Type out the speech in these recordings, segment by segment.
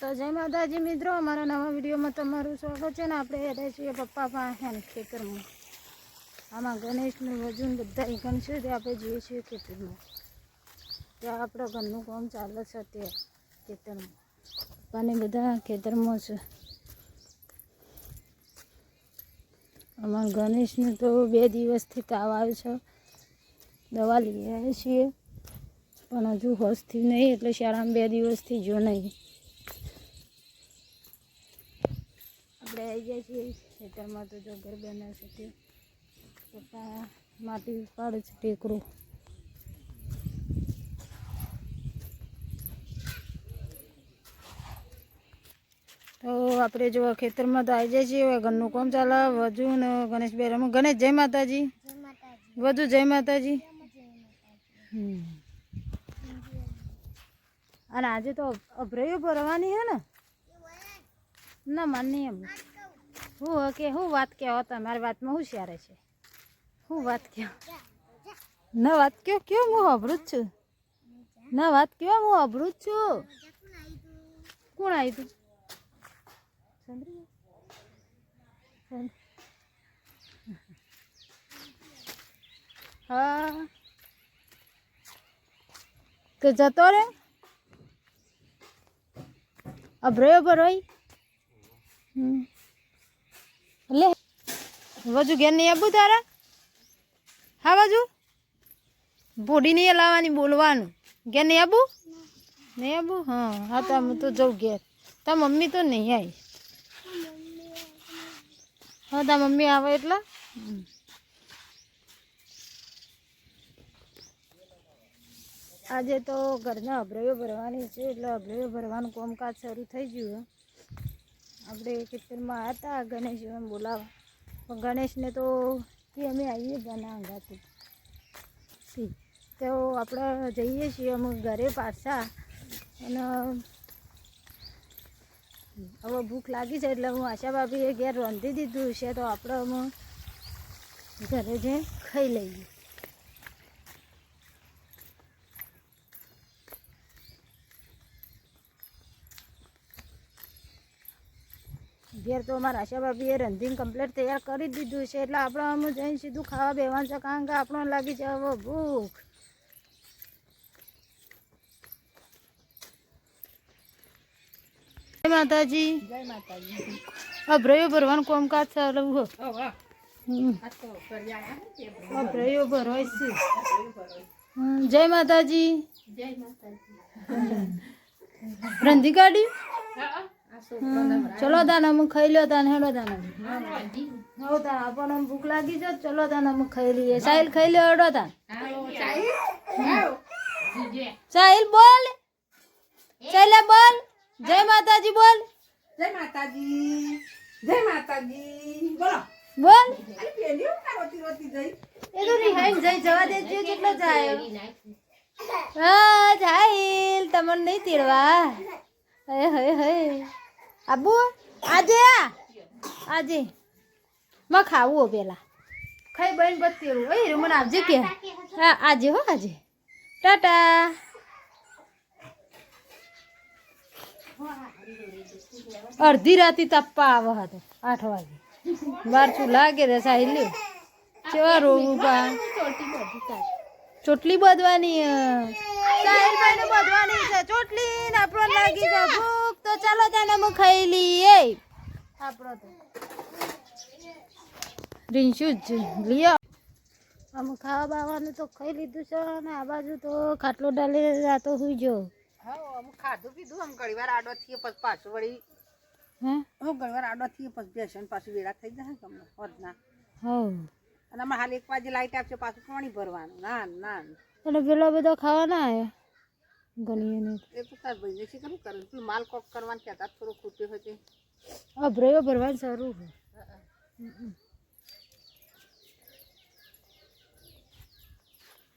તો જય માતાજી મિત્રો, અમારા નવા વિડીયોમાં તમારું સ્વાગત છે ને આપણે રહે છીએ પપ્પા પાસે ખેતરમાં. આમાં ગણેશનું વજન બધા એકન છે, તે આપણે જઈએ છીએ ખેતરમાં. ત્યાં આપણે ઘરનું કામ ચાલે છે અત્યારે ખેતરમાં. પપ્પાને બધા ખેતરમાં છે. અમારા ગણેશને તો બે દિવસથી તાવ આવે છે. દવા લઈ આવ્યા છીએ. પણ હજુ હોશથી નહીં, એટલે શાળામાં બે દિવસથી જો નહીં. આપણે આવી ગયા છીએ. ખેતરમાં તો જો ઘર બન્યા છે તે. પપ્પા માટી પાડે છે ટેકરું. તો આપણે જો ખેતરમાં તો આવી જાય છીએ. હવે ઘરનું કોમ ચાલે. વધુ ને ગણેશ બેરામાં ગણેશ જય માતાજી. વધુ જય માતાજી. અને આજે તો અભરાયું ભરવાની હે ને? ના મને એમ. હું કે હું વાત કહેવા તમારી વાતમાં હોશિયારે છે? હું વાત કહો ના, વાત કહો કયો હું અભરું છું? ના, વાત કયો, હું અભરું છું. કોણ આવી તું. હા. તો જતો રે? અભરો ભરોય હમ લે બાજુ ઘેર નહીં આવું તારા હા બાજુ ભોડી નહીં લાવવાની બોલવાનું ઘેર નહીં આવું નહીં આવું હા હા તો હું તો જઉં ઘેર તા મમ્મી તો નહીં આવી હા તા મમ્મી આવે એટલે. આજે તો ઘરના અભ્રયો ભરવાની છે, એટલે અભરાઈઓ ભરવાનું કામકાજ શરૂ થઈ ગયું. આપણે ખેતરમાં હતા ગણેશ એમ બોલાવા પણ ગણેશને તો કે અમે આવીએ ગાના અંગાથી. તો આપણે જઈએ છીએ અમે ઘરે પાછા. અને હવે ભૂખ લાગી છે એટલે હું આશા ભાભીએ ઘેર રાંધી દીધું છે તો આપણે અમે ઘરે જઈ ખાઈ લઈએ. ઘેર તો અમારા આશા ભાભીએ રંધીને કમ્પ્લીટ તૈયાર કરી દીધું છે. એટલે આપણે અમે જઈને સીધું ખાવા બેવાનું છે કારણ કે આપણો લાગી છે હવે ભૂખ. જય માતાજી. જય માતાજી. અભ્રયો ભરવાનું કામકાજ હો. આવે ને તે અભરાયો ભરવાય છે. જય માતાજી. જય માતાજી. રંધી કાઢી? હા હા, ચલો તાને અમે ખાઈ લો તાન હેડો તાન હો તાને આપણને ભૂખ લાગી છે ચલો તાન અમે ખાઈ લઈએ. સાહિલ ખાઈ લો હેડો તાન સાહિલ બોલ. ચાલે બોલ. જય માતાજી બોલ. જય માતાજી. જય માતાજી. બોલો. બોલ. એ તો રિહાઈન જઈ જવા દેજો કેટલો જાય. હા સાહિલ તમને નહીં તેડવા. હે હે હે. આબુ આજે આજે. માં ખાવું પેલા. ખાઈ બહેન બધ એ મને આવજે કે. હા આજે હો આજે. ટાટા. અડધી રાતી તપ્પા આવે હતો આઠ વાગે. બાર છું લાગે રે સાહેલી કેવા રોવું પા ચોટલી બધવાની ચોટલી ને આપણો લાગી ભૂખ તો ચાલો તને અમે ખાઈ લઈએ. આપણો તો. રીંશુ જ લ્યો. આમ ખાવા બાવાનું તો ખાઈ લીધું છે અને આ બાજુ તો ખાટલો ડાલી રાતો સુઈ જો હા અમુક ખાધું પીધું. આમ ઘણી વાર આડો થઈએ પછી પાછું વળી હે? હું ઘણી વાર આડો થઈએ પછી બેસન પાછું વેળા થઈ જાય તમને હોદના. હવ અને આમાં હાલ એક વાગે લાઈટ આપશે પાછું પાણી ભરવાનું. ના ના. અને પેલો બધો ખાવાના આવ્યા ગણીએ નહીં. એ તો તાર ભાઈને કરે? માલ કોક કરવાનું કહેતા થોડું ખૂટ્યું હોય તે. અભરાયો ભરવાનું સારું છે.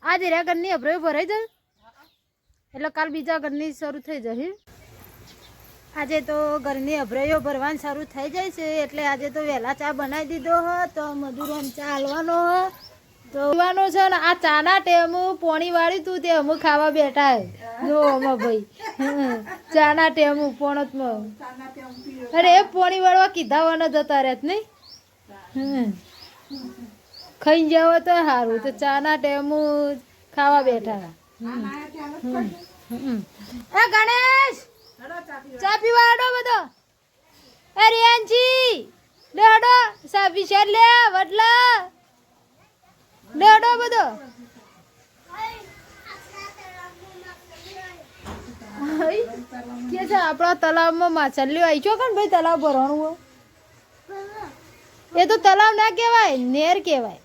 આજે રે ઘરની અભરાયો ભરાઈ જાય? એટલે કાલ બીજા ઘરની શરૂ થઈ જશે આજે તો ઘરની અભરાયો ભરવાનું સારું થઈ જાય છે એટલે આજે તો વહેલા ચા બનાવી દીધો હ તો મજૂરો ચા હાલવાનો હ તો પીવાનું છે ને આ ચાના ટેમુ પોણી વાળી તું તે અમુક ખાવા બેઠા હે જો અમા ભાઈ. ચાના ટેમ પોણતમાં અરે એ પોણી વાળવા કીધા વાના જતા રહેત નહીં. ખાઈ જાવ તો સારું તો ચાના ટેમુ ખાવા બેઠા હમ. હમ. એ ગણેશ ચા પીવા આડો બધો એ રિયાનજી લે આડો સા વિશાલ લે વડલા લે આડો બધો હઈ, કે છે આપણા તલાવમાં માછલીઓ આવી. છો કણ ભાઈ તલાવ ભરવાનું હોય. એ તો તલાવ ના કહેવાય, નેર કહેવાય.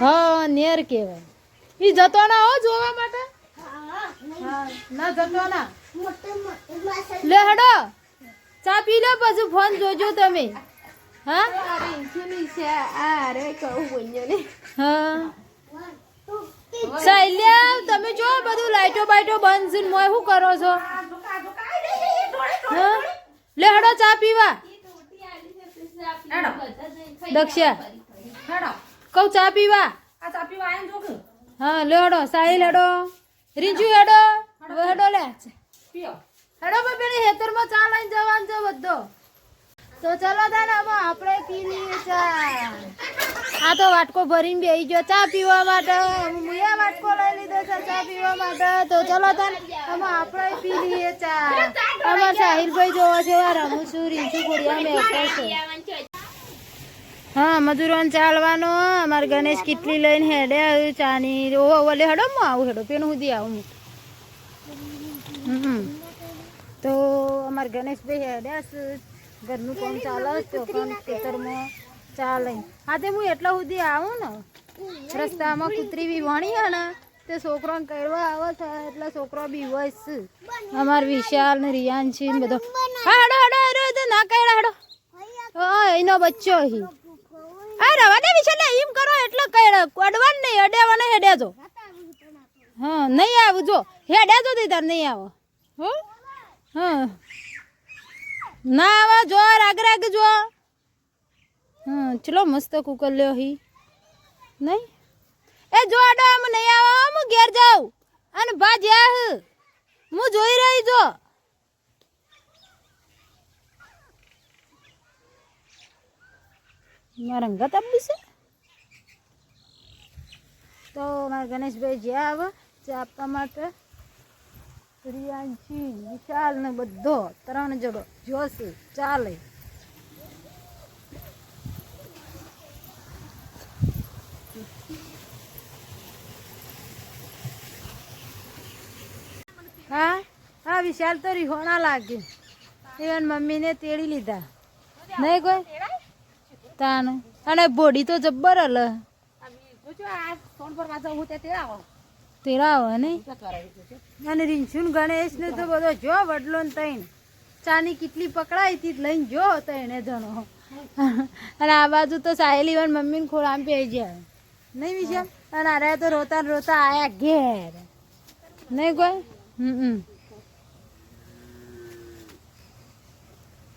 હા, નેર કહેવાય. એ જતો ના હો જોવા માટે? ના જતો ના લે હડો, ચા પી લો પછી ફોન જોજો તમે. હા? હા. સાયલ્યા તમે જો, બધું લાઈટો બાઈટો બંધ છે મોય શું કરો છો? લે હડો ચા પીવા. દક્ષા. કઉ ચા પીવા. હા લે હડો સાહિલ હડો. રીંજુ હડો. હડો લે. હડો પેલી હેતરમાં ચા લઈને જવાનું છે બધો. તો ચલો તાને હવે આપણે પી લઈએ ચા. આ તો વાટકો ભરીને બેહી ગયો ચા પીવા માટે. મુયા વાટકો લઈ લીધો છે ચા પીવા માટે. તો ચલો તાને, હવે આપણે પી લઈએ ચા. અમાર સાહિલભાઈ જોવા વાર રમું છું રીંચુ કોડિયા મેં છે. હા, મજૂરોને ચાલવાનો અમારે ગણેશ કેટલી લઈને હેડે આવ્યું ચાની. ઓ ઓલે હેડો, હું આવું હેડો. પેલું સુધી આવું હમ તો અમારે ગણેશભાઈ હેડ્યા ઘરનું કામ ચાલે તો ચોકન ખેતરમાં ચાલે. હા તે હું એટલા સુધી આવું ને? રસ્તામાં કૂતરી બી વણી ને, તે છોકરાને કરવા આવે છે, એટલે છોકરો બી હોય છે અમાર વિશાલ ને રિયાન છે ને બધો. હાડો હાડો હાડો હેડો ના કહેડા હાડો. એનો બચ્ચો હી. હા રવા દે વિશાલ એમ કરો એટલે કહેડા અડવાન નહીં અડ્યાવાને હેડ્યા જો. હા, નહીં આવું, જો. હેડ્યા જો તે તાર, નહીં આવો. હો? હા. ના, આવા જો, રાગ રાગ જો. હા ચલો મસ્ત કુકર લ્યો હી. નહીં? એ જો આડો, આમ નહીં આવો, હું ઘેર જાઉં. અને ભા જ્યા હ. હું જોઈ રહી, જો. મારા અંગત આપી છે? તો મારા ગણેશભાઈ જ્યાં આવે ચા આપવા માટે પ્રિયાંશી વિશાલ ને બધો ત્રણ જડો જોશે ચાલે. હા? હા વિશાલ તો રીહોણા લાગે એવન મમ્મીને તેડી લીધા. નહીં કોઈ? તાન. અને બોડી તો જબ્બર હલ તેરા આવે નહીં? અને રીંછુન ગણેશ ને તો બધો જો વડલો ને તૈણ. ચાની કેટલી પકડાઈ હતી લઈને જો તૈણે જણો. અને આ બાજુ તો સાહેલી વન મમ્મીને ખોળામ પી જાય નહીં વિશાલ અને અરે તો રોતા રોતા આયા ઘેર. નહીં કોઈ? હમ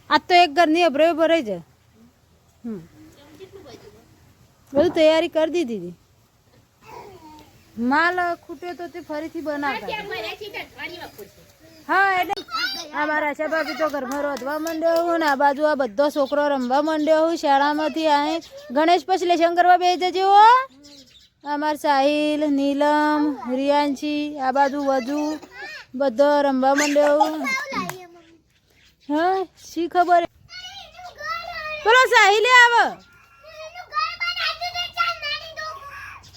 આજ તો એક ઘરની અભરાય ભરાઈ જાય. હમ. બધું તૈયારી કરી દીધી હતી. માલ ખૂટ્યો તો તે ફરીથી બનાવતા હા એટલે અમારા આશા ભાભી તો ઘરમાં રોધવા માંડ્યો હું ને આ બાજુ આ બધો છોકરો રમવા માંડ્યો હું શાળામાંથી આ ગણેશ પછી લેશન કરવા બે જજે હો. અમાર સાહિલ નીલમ રિયાંશી આ બાજુ વધુ બધો રમવા માંડ્યો હા. શી ખબર? બોલો સાહિલે આવ.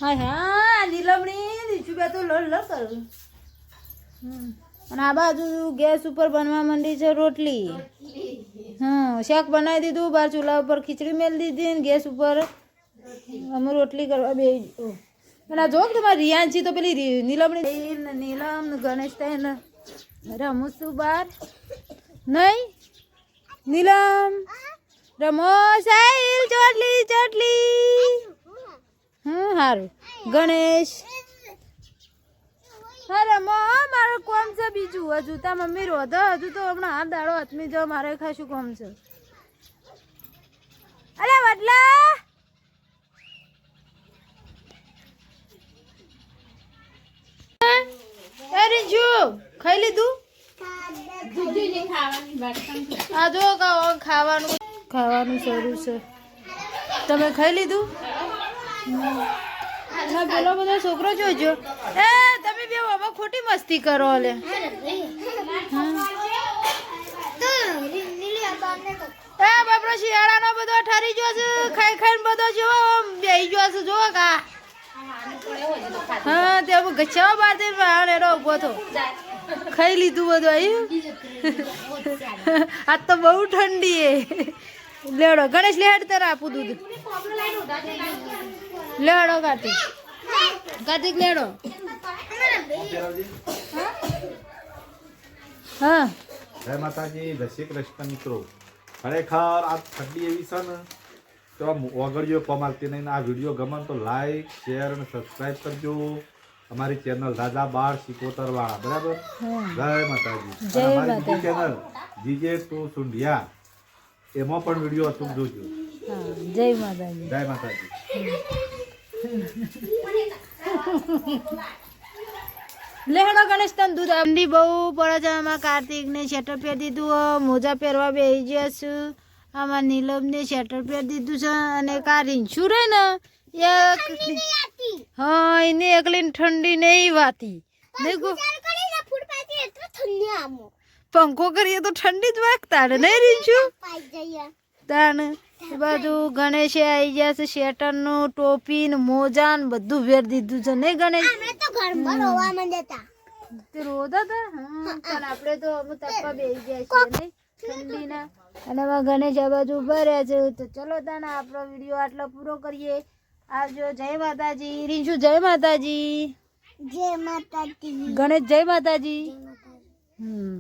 હા હા. નીલમણી નીચું બે તો લડ લડ કરું. અને આ બાજુ ગેસ ઉપર બનવા માંડી છે રોટલી. હમ શાક બનાવી દીધું બાર ચૂલા ઉપર ખીચડી મેળી દીધી ને ગેસ ઉપર અમે રોટલી કરવા બે અને આ જો તમારી રિયાંશી તો પેલી નીલમણી નીલ નીલમ ગણેશ તૈન રમું છું બાર? નહીં? નીલમ રમો સાઈલ ચોટલી ચોટલી. હા સારું ગણેશ. અરે મારો કોમ છે બીજું. હજુ તા મમ્મી રોધો હજુ તો હમણાં હાથ દાડો હતમી જો મારે ખાશું કોમ છે. અરે, વડલા! અરે જો ખાઈ લીધું? આ જો ખાવાનું ખાવાનું શરૂ છે. તમે ખાઈ લીધું? ના પેલો બધો છોકરો જોજો. એ, તમે બે હવે ખોટી મસ્તી કરો લે એ બાપરો શિયાળાનો બધો ઠરી ગયો છે, ખાઈ ખાઈને બધો જો બેહી ગયો છે જો કા. હા, તે ગચ્છાઓ બાર દે એનો ઊભો થો. ખાઈ લીધું બધું અહીં. આ તો બહુ ઠંડી એ. લેડો, ગણેશ લેડ તારે આપું દૂધ. લેડો કાર્તિક. કાર્તિક લેડો હા. જય માતાજી જય શ્રી કૃષ્ણ મિત્રો. ખરેખર આ ઠંડી એવી છે ને તો ઓગળીઓ પમાલતી નહીં આ વીડિયો ગમે તો લાઈક શેર અને સબસ્ક્રાઇબ કરજો. અમારી ચેનલ રાજા બાર સિકોતર વાળા બરાબર? જય માતાજી. અમારી બીજી ચેનલ જીજે ટુ સુંઢિયા. એમાં પણ વીડિયો અચૂક જોજો. જય માતાજી. જય માતાજી. લેહડો ગણેશ, તન દૂધ ઠંડી બહુ પડે છે આમાં. કાર્તિક ને શેટર પહેર દીધું મોજા પહેરવા બેસી ગયા છું. આમાં નીલમ ને શેટર પહેર દીધું છે અને કા રીંછું રે ને? એક હા, એને એકલી ઠંડી નહીં વાતી. પંખો કરીએ તો ઠંડી જ વાગતા ને, નહીં રીંછું? તાન એ બાજુ ગણેશે આવી ગયા છે શેટરનું ટોપી ને મોજા ને બધું ફેર દીધું છે. નહીં ગણેશ? તે રોતા હતા હા પણ આપણે તો અમુક તપવા બેસી ગયા છીએ ઠંડીના. અને એમાં ગણેશ આ બાજુ ઊભા રહ્યા છે. તો ચલો તાને આપણો વીડિયો આટલો પૂરો કરીએ. આવજો જય માતાજી. રીંછુ જય માતાજી. જય માતાજી. ગણેશ જય માતાજી. હમ.